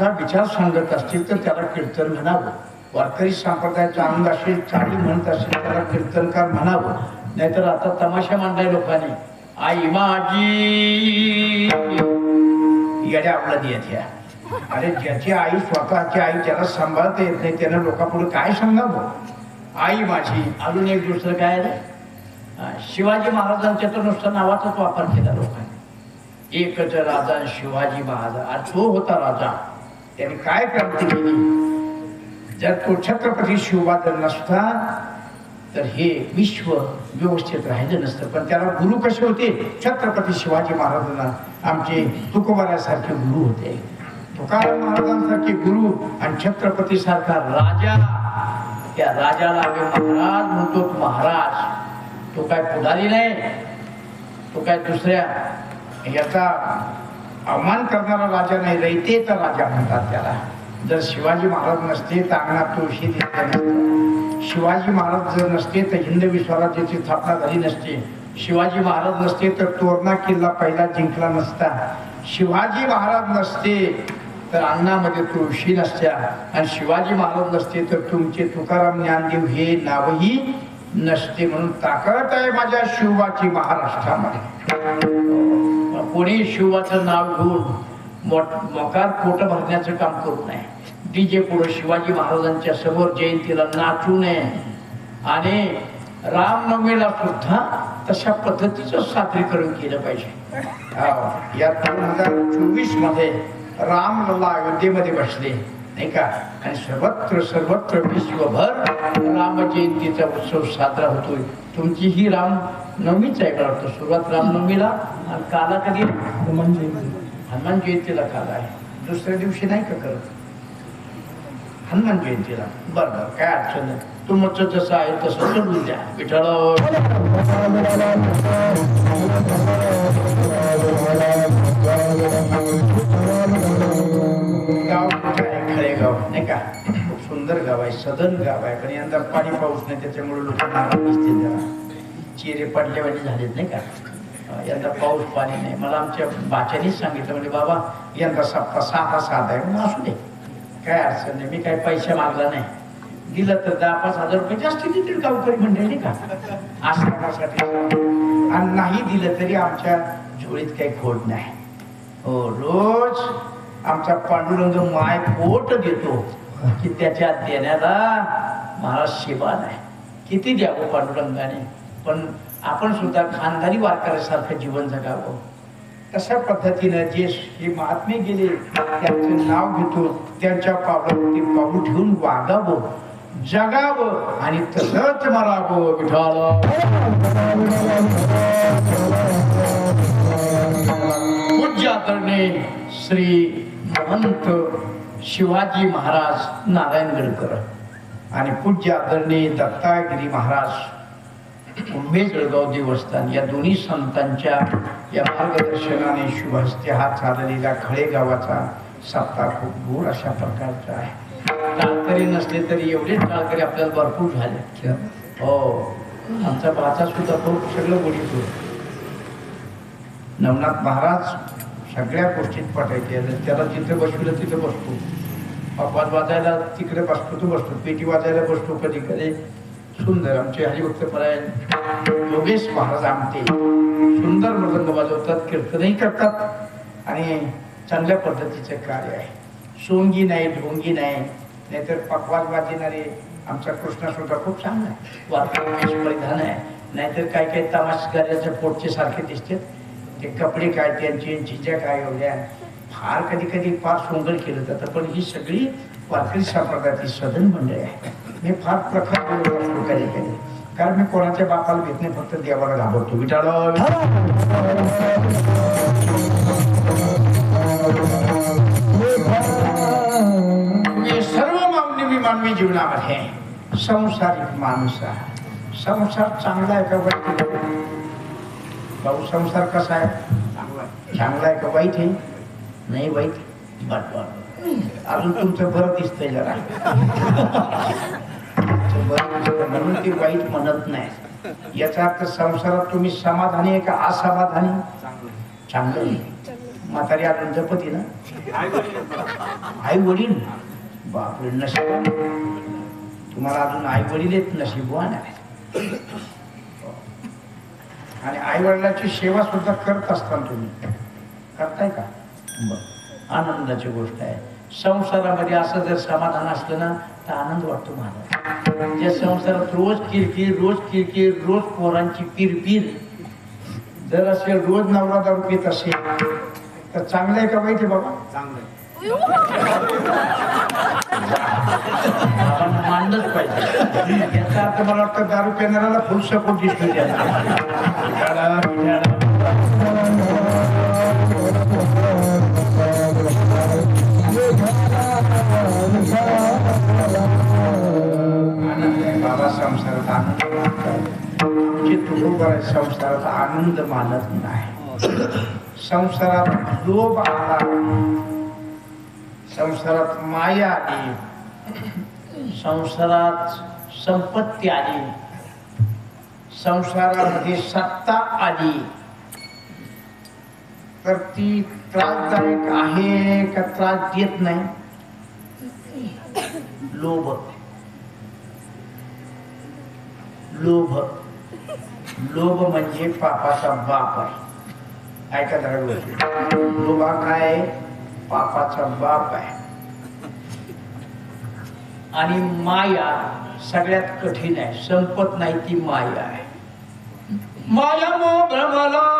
विचार सांगत असतील तर त्याला कीर्तन म्हणावं. वारकरी संप्रदायाचा अंग असेल चाळी म्हणत असेल त्याला कीर्तनकार म्हणावं. नाहीतर आता तमाशा मांडलाय लोकांनी. आई माझी येड्या आपला देत अरे ज्याची आई स्वतःची आई त्याला सांभाळता येत नाही त्यानं लोकांपुढे काय सांगावं? आई माझी अजून एक दुसरं काय रे? शिवाजी महाराजांच्या तर नुसतं नावाचाच वापर केला लोकांनी. एकच राजा शिवाजी महाराज आणि तो होता राजा. त्याने काय प्राप्ती केली जर तो छत्रपती शिवबहादर नसता तर हे विश्व व्यवस्थित राहिलं नसतं. पण त्याला गुरु कसे होते? छत्रपती शिवाजी महाराजांना आमचे तुकोबारासारखे गुरु होते. तुकाराम महाराजांसारखे गुरु आणि छत्रपती सारखा राजा त्या राजाला आम्ही महाराज म्हणतो. महाराज तो काय पुढारी नाही? तो काय दुसऱ्या? याचा अवमान करणारा राजा नाही रयतेचा राजा म्हणतात त्याला. जर शिवाजी महाराज नसते तर अंगणात तुळशी दिसल्या शिवाजी महाराज जर नसते तर हिंदवी स्वराज्याची स्थापना झाली नसते. शिवाजी महाराज नसते तर तोरणा किल्ला पहिला जिंकला नसता. शिवाजी महाराज नसते तर अंगणामध्ये तुळशी नसत्या. आणि शिवाजी महाराज नसते तर तुमचे तुकाराम ज्ञानदेव हे नावही नसते म्हणून ताकद आहे माझ्या शिवाची महाराष्ट्रामध्ये. कोणी शिवाचं नाव घेऊन मोठ मोकार पोट भरण्याचं काम करू नये. डीजे पुढे शिवाजी महाराजांच्या समोर जयंतीला नाचू नये. आणि रामनवमीला सुद्धा तशा पद्धतीचं सादरीकरण केलं पाहिजे. या दोन हजार चोवीसमध्ये रामलला अयोध्येमध्ये बसले नाही का? आणि सर्वत्र सर्वत्र विश्वभर राम जयंतीचा उत्सव साजरा होतोय. तुमची ही राम नवमीच आहे मला वाटतं? सुरुवात रामनवमीला आणि काला कधी? हनुमान जयंतीला काल आहे. दुसऱ्या दिवशी नाही का करत? हनुमान जयंतीला. बरं बरं काय अडचण नाही. तुमचं जसं आहे तसं सोडून द्या. गाव? खळेगाव नाही का? खूप सुंदर गाव आहे सदन गाव आहे. पण यंदा पाणी पाऊस नाही त्याच्यामुळे लोक नाराज दिसतील जरा. चिरे पडल्यावानी झालेत नाही का? यंदा पाऊस पाणी नाही. मला आमच्या बाच्यानीच सांगितलं म्हणजे बाबा यंदा सप्ताह साधा साधा आहे म्हणून असू दे. काय अडचण नाही मी काय पैसे मागला नाही. दिलं तर दहा पाच हजार रुपये जास्त देतील गावकरी मंडळी नाही का? आश्रमासाठी आणि नाही दिलं तरी आमच्या झोळीत काही खोट नाही. हो रोज आमचा पांडुरंग माय पोट देतो की त्याच्या देण्याला मला शिबा नाही. किती द्यावं पांडुरंगाने? पण आपण सुद्धा खानदानी वारकऱ्यासारखं जीवन जगावं. तशा पद्धतीनं जे हे महात्मे गेले त्यांचं नाव घेतो त्यांच्या पावलावरती पाऊल ठेवून वागावं जगावं आणि तसंच मरावं विठाल पूज्य श्री महंत शिवाजी महाराज नारायणगडकर आणि पूज्य आदरणीय दत्तागिरी महाराज उंबे जळगाव देवस्थान या दोन्ही संतांच्या या मार्गदर्शनाने शुभहस्ते हा चाललेला खळे गावाचा सप्ताह खूप गोड अशा प्रकारचा आहे. टाळकरी नसले तरी एवढे टाळकरी आपल्याला भरपूर झाले. हो. आमचा भाचा सुद्धा खूप सगळं गोडीत नवनाथ महाराज सगळ्या गोष्टीत पटायचे त्याला जिथं बसविलं तिथं बसतो. अपवाद वाजायला तिकडे बसतो तो बसतो. पेटी वाजायला बसतो कधी कधी सुंदर आमचे हरिभक्त परायण योगेश महाराज आमटे सुंदर मृदंग वाजवतात कीर्तनही करतात आणि चांगल्या पद्धतीचे कार्य आहे. सोंगी नाही ढोंगी नाही नाहीतर पकवाज वाजविणारे आमचा कृष्णा सुद्धा खूप चांगला आहे. वातावरण परिधान आहे. नाहीतर काय काय तमाशगाऱ्याच्या पोटचे सारखे दिसते ते कपडे काय त्यांचे झिजा काय एवढ्या फार कधी कधी फार सोंगल केलं जातं पण ही सगळी वारकरी संप्रदायाची सदन मंडळी आहे. मी फार प्रखर कधी कधी. कारण मी कोणाच्या बापाला भेट नाही फक्त देवाला घाबरतो. विटाळ सर्व मागणी मी मानवी जीवनामध्ये संसारिक माणूस आहे. संसार चांगला आहे का वाईट? भाऊ संसार कसा आहे? चांगला आहे का वाईट आहे? नाही वाईट. बर. अजून तुमचं बरं दिसतंय जरा. म्हणून ते वाईट म्हणत नाही. याचा अर्थ संसारात तुम्ही समाधानी आहे का असमाधानी? चांगलं म्हातारी अजून जपती ना? आई वडील. बापरे नशीब. तुम्हाला अजून आई वडील आहेत नशीबवान आहे आणि आई वडिलाची सेवा सुद्धा करत असताना तुम्ही. करताय का? बरं. आनंदाची गोष्ट आहे. संसारामध्ये असं जर समाधान असलं ना तर आनंद वाटतो मला. ज्या संसारात रोज किरकिर रोज किरकिर रोज पोरांची पिरपिर. जर असे रोज नवरा दारू पित असेल तर चांगलं आहे का आहे बाबा? आपण मानलंच पाहिजे. याचा अर्थ मला वाटतं दारू पिणाऱ्याला फुल सपोर्ट दिसतो त्याला. संसारात आनंद मानतात आमचे संसारात आनंद मानत नाही. संसारात लोभ आला. संसारात माया आली. संसारात संपत्ती आली. संसारामध्ये सत्ता आली. तर ती त्रासदायक आहे का त्रास देत नाही? लोभ. लोभ. लोभ म्हणजे पापाचा बाप आहे ऐका जरा लोभा काय पापाचा बाप आहे. आणि माया सगळ्यात कठीण आहे. संपत नाही ती माया आहे. माया मो भ्रमला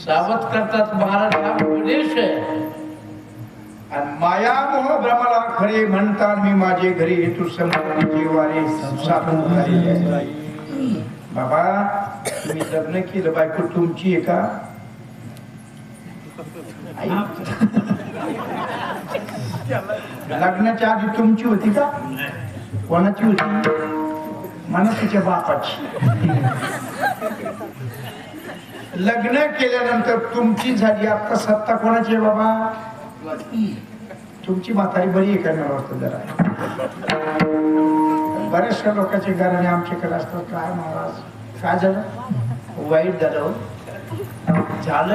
सावध करतात महाराज हा उपदेश आहे. आणि माया मोह भ्रमला खरे म्हणतात मी माझे घरी हेतू संपूर्ण जीवारे साधून बाबा तुम्ही लग्न केलं बायको तुमची आहे का? लग्नाच्या आधी तुमची होती का? कोणाची होती? म्हणा तिच्या बापाची. लग्न केल्यानंतर तुमची झाली आता सत्ता कोणाची आहे बाबा? तुमची म्हातारी बरी आहे करणार मला वाटतं जरा? बऱ्याचशा लोकांचे घराने आमच्याकडे असतात. काय महाराज? काय झालं? वाईट झालं हो. झालं.